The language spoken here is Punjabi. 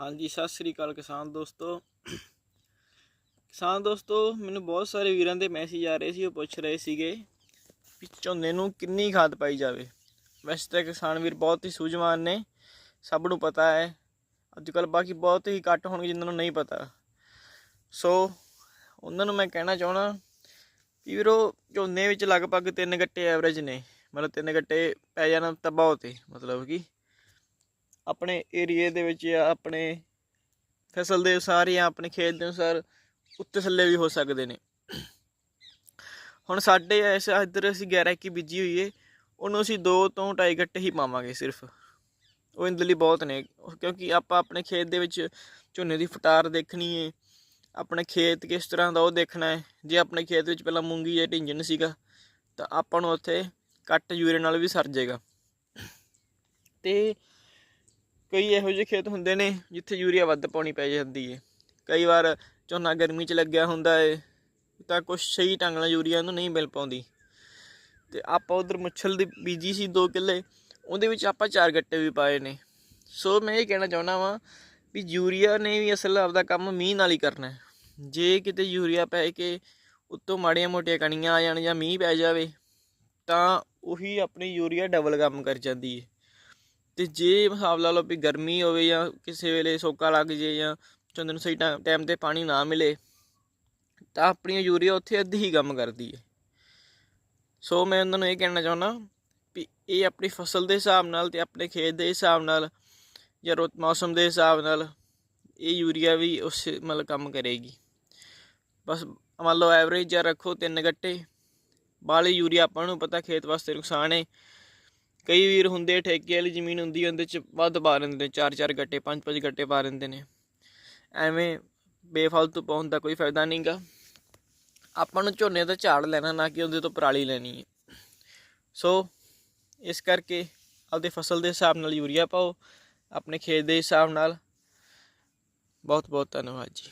ਹਾਂਜੀ, ਸਤਿ ਸ੍ਰੀ ਅਕਾਲ ਕਿਸਾਨ ਦੋਸਤੋ। ਕਿਸਾਨ ਦੋਸਤੋ, ਮੈਨੂੰ ਬਹੁਤ ਸਾਰੇ ਵੀਰਾਂ ਦੇ ਮੈਸੇਜ ਆ ਰਹੇ ਸੀ, ਉਹ ਪੁੱਛ ਰਹੇ ਸੀਗੇ ਵੀ ਝੋਨੇ ਨੂੰ ਕਿੰਨੀ ਖਾਦ ਪਾਈ ਜਾਵੇ। ਵੈਸੇ ਤਾਂ ਕਿਸਾਨ ਵੀਰ ਬਹੁਤ ਹੀ ਸੂਝਵਾਨ ਨੇ, ਸਭ ਨੂੰ ਪਤਾ ਹੈ। ਅੱਜ ਕੱਲ ਬਾਕੀ ਬਹੁਤ ਹੀ ਘੱਟ ਹੋਣਗੇ, ਜਿਨ੍ਹਾਂ ਨੂੰ ਨਹੀਂ ਪਤਾ। ਸੋ, ਉਹਨਾਂ ਨੂੰ ਮੈਂ ਕਹਿਣਾ ਚਾਹਣਾ ਵੀ ਵੀਰੋ, ਝੋਨੇ ਵਿੱਚ ਲਗਭਗ ਤਿੰਨ ਗੱਟੇ ਐਵਰੇਜ ਨੇ। ਮਤਲਬ ਤਿੰਨ ਗੱਟੇ ਪੈ ਜਾਣਾ ਤਾਂ ਬਹੁਤ ਹੈ, ਮਤਲਬ ਕਿ ਆਪਣੇ ਏਰੀਏ ਦੇ ਵਿੱਚ ਜਾਂ ਆਪਣੇ ਫਸਲ ਦੇ ਅਨੁਸਾਰ ਜਾਂ ਆਪਣੇ ਖੇਤ ਦੇ ਅਨੁਸਾਰ ਉੱਤੇ ਥੱਲੇ ਵੀ ਹੋ ਸਕਦੇ ਨੇ। ਹੁਣ ਸਾਡੇ ਇਸ ਇੱਧਰ ਅਸੀਂ 11 ਇੱਕੀ ਬੀਜੀ ਹੋਈ ਏ, ਉਹਨੂੰ ਅਸੀਂ 2 ਤੋਂ 2.5 ਗੱਟੇ ਹੀ ਪਾਵਾਂਗੇ ਸਿਰਫ। ਉਹ ਇੰਦੇ ਲਈ ਬਹੁਤ ਨੇ, ਕਿਉਂਕਿ ਆਪਾਂ ਆਪਣੇ ਖੇਤ ਦੇ ਵਿੱਚ ਝੋਨੇ ਦੀ ਫਟਾਰ ਦੇਖਣੀ ਏ, ਆਪਣੇ ਖੇਤ ਕਿਸ ਤਰ੍ਹਾਂ ਦਾ ਉਹ ਦੇਖਣਾ ਹੈ ਜੇ ਆਪਣੇ ਖੇਤ ਵਿੱਚ ਪਹਿਲਾਂ ਮੂੰਗੀ ਜਾਂ ਢਿੰਜਨ ਸੀਗਾ, ਤਾਂ ਆਪਾਂ ਨੂੰ ਉੱਥੇ ਕੱਟ ਯੂਰੇ ਨਾਲ ਵੀ ਸਰ ਜਾਏਗਾ ਤੇ ਕਈ ਇਹੋ ਜਿਹੇ ਖੇਤ ਹੁੰਦੇ ਨੇ ਜਿੱਥੇ ਯੂਰੀਆ ਵੱਧ ਪਾਉਣੀ ਪੈ ਜਾਂਦੀ ਹੈ ਕਈ ਵਾਰ ਝੋਨਾ ਗਰਮੀ 'ਚ ਲੱਗਿਆ ਹੁੰਦਾ ਹੈ ਤਾਂ ਕੁਛ ਸਹੀ ਢੰਗ ਨਾਲ ਯੂਰੀਆ ਨੂੰ ਨਹੀਂ ਮਿਲ ਪਾਉਂਦੀ। ਤੇ ਆਪਾਂ ਉਧਰ ਮੁੱਛਲ ਦੀ ਬੀਜੀ ਸੀ 2 ਕਿੱਲੇ, ਉਹਦੇ ਵਿੱਚ ਆਪਾਂ ਚਾਰ ਗੱਟੇ ਵੀ ਪਾਏ ਨੇ। ਸੋ ਮੈਂ ਇਹ ਕਹਿਣਾ ਚਾਹੁੰਦਾ ਵਾਂ ਵੀ ਯੂਰੀਆ ਨੇ ਵੀ ਅਸਲ ਆਪਦਾ ਕੰਮ ਮੀਂਹ ਨਾਲ ਹੀ ਕਰਨਾ ਹੈ। ਜੇ ਕਿਤੇ ਯੂਰੀਆ ਪੈ ਕੇ ਉੱਤੋਂ ਮਾੜੀਆਂ ਮੋਟੀਆਂ ਕਣੀਆਂ ਆ ਜਾਣ ਜਾਂ ਮੀਂਹ ਪੈ ਜਾਵੇ, ਤਾਂ ਉਹੀ ਆਪਣੀ ਯੂਰੀਆ ਡਬਲ ਕੰਮ ਕਰ ਜਾਂਦੀ ਹੈ ਤੇ ਜੇ ਹਿਸਾਬ ਲਾ ਲਓ ਵੀ ਗਰਮੀ ਹੋਵੇ ਜਾਂ ਕਿਸੇ ਵੇਲੇ ਸੋਕਾ ਲੱਗ ਜੇ ਜਾਂ ਝੋਨੇ ਨੂੰ ਸਹੀ ਟਾਈਮ ਤੇ ਪਾਣੀ ਨਾ ਮਿਲੇ, ਤਾਂ ਆਪਣੀ ਯੂਰੀਆ ਉੱਥੇ ਅੱਧੀ ਹੀ ਕੰਮ ਕਰਦੀ ਹੈ ਸੋ ਮੈਂ ਉਹਨਾਂ ਨੂੰ ਇਹ ਕਹਿਣਾ ਚਾਹੁੰਦਾ ਵੀ ਇਹ ਆਪਣੀ ਫਸਲ ਦੇ ਹਿਸਾਬ ਨਾਲ ਤੇ ਆਪਣੇ ਖੇਤ ਦੇ ਹਿਸਾਬ ਨਾਲ ਜਾਂ ਰੁੱਤ ਮੌਸਮ ਦੇ ਹਿਸਾਬ ਨਾਲ ਇਹ ਯੂਰੀਆ ਵੀ ਉਸ ਮਤਲਬ ਕੰਮ ਕਰੇਗੀ। ਬਸ ਮੰਨ ਲਓ ਐਵਰੇਜ ਜਾਂ ਰੱਖੋ ਤਿੰਨ ਗੱਟੇ ਬਾਲੀ ਯੂਰੀਆ ਆਪਾਂ ਨੂੰ ਪਤਾ ਖੇਤ ਵਾਸਤੇ ਨੁਕਸਾਨ ਹੈ ਕਈ ਵੀਰ ਹੁੰਦੇ ਠੇਕੇ ਵਾਲੀ ਜ਼ਮੀਨ ਹੁੰਦੀ ਹੈ, ਉਹਦੇ ਚ ਵੱਧ ਪਾ ਦਿੰਦੇ ਨੇ ਚਾਰ ਚਾਰ ਗੱਟੇ ਪੰਜ ਪੰਜ ਗੱਟੇ ਪਾ ਦਿੰਦੇ ਨੇ। ਐਵੇਂ ਬੇਫਾਲਤੂ ਪਾਉਣ ਦਾ ਕੋਈ ਫਾਇਦਾ ਨਹੀਂਗਾ ਆਪਾਂ ਨੂੰ ਝੋਨੇ ਦਾ ਝਾੜ ਲੈਣਾ ਨਾ ਕਿ ਉਹਦੇ ਤੋਂ ਪਰਾਲੀ ਲੈਣੀ ਹੈ ਸੋ ਇਸ ਕਰਕੇ ਆਪਦੇ ਫਸਲ ਦੇ ਹਿਸਾਬ ਨਾਲ ਯੂਰੀਆ ਪਾਓ ਆਪਣੇ ਖੇਤ ਦੇ ਹਿਸਾਬ ਨਾਲ। ਬਹੁਤ ਬਹੁਤ ਧੰਨਵਾਦ ਜੀ।